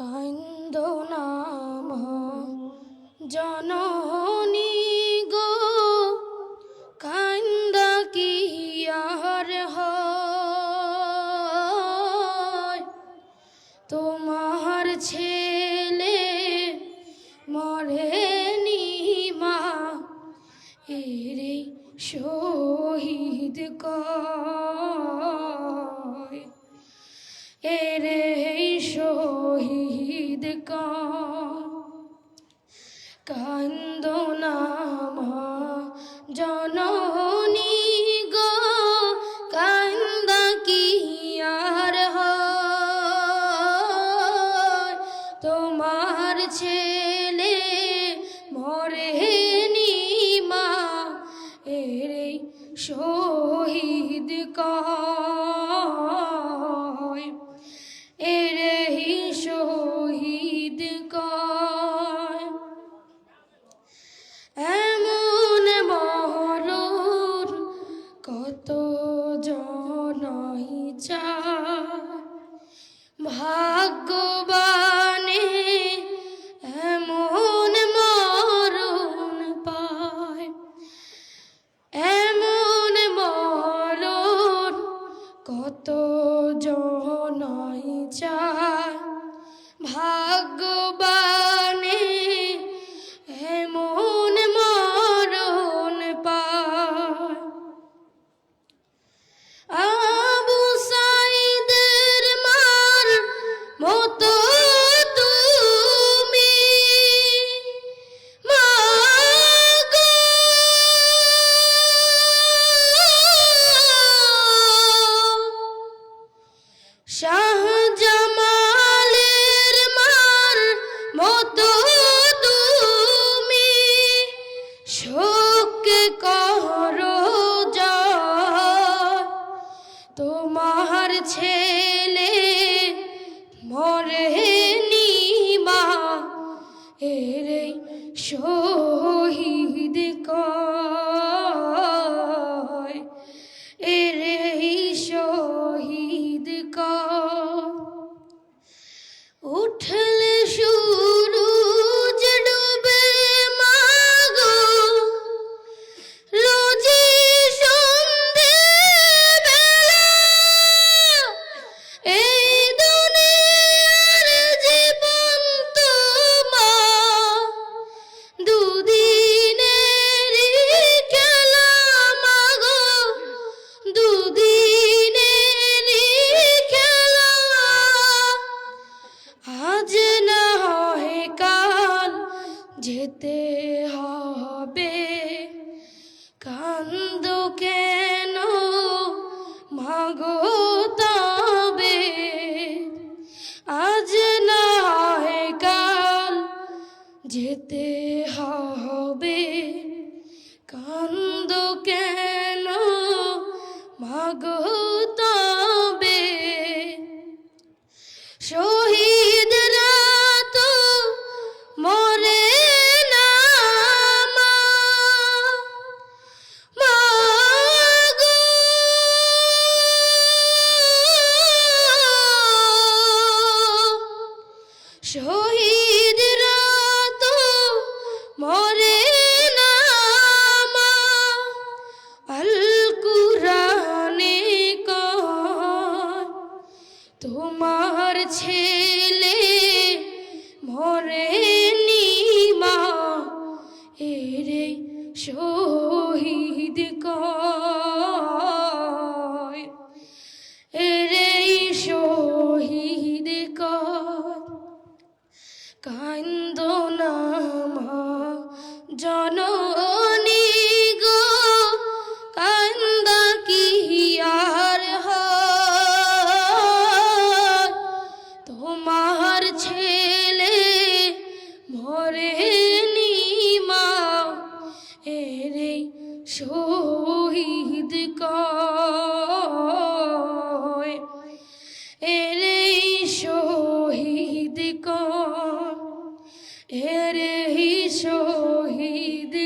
কান্দ নাম জননী গো, কান্দ কি আর তোমার ছেলে মরেনি মা, এরে শহীদ কয়। এরে শহীদ কান্দ নাম জননী গো কান্দ কি আর তোমার ছেলে 못 자. তোমার ছেলে যেতে হবে। কান্দ কেন? মাগো তবে। আজ না কাল যেতে হবে। কান্দ কেন? মাগো শহীদরা তো মরে না আল কুরানে তোমার ছেলে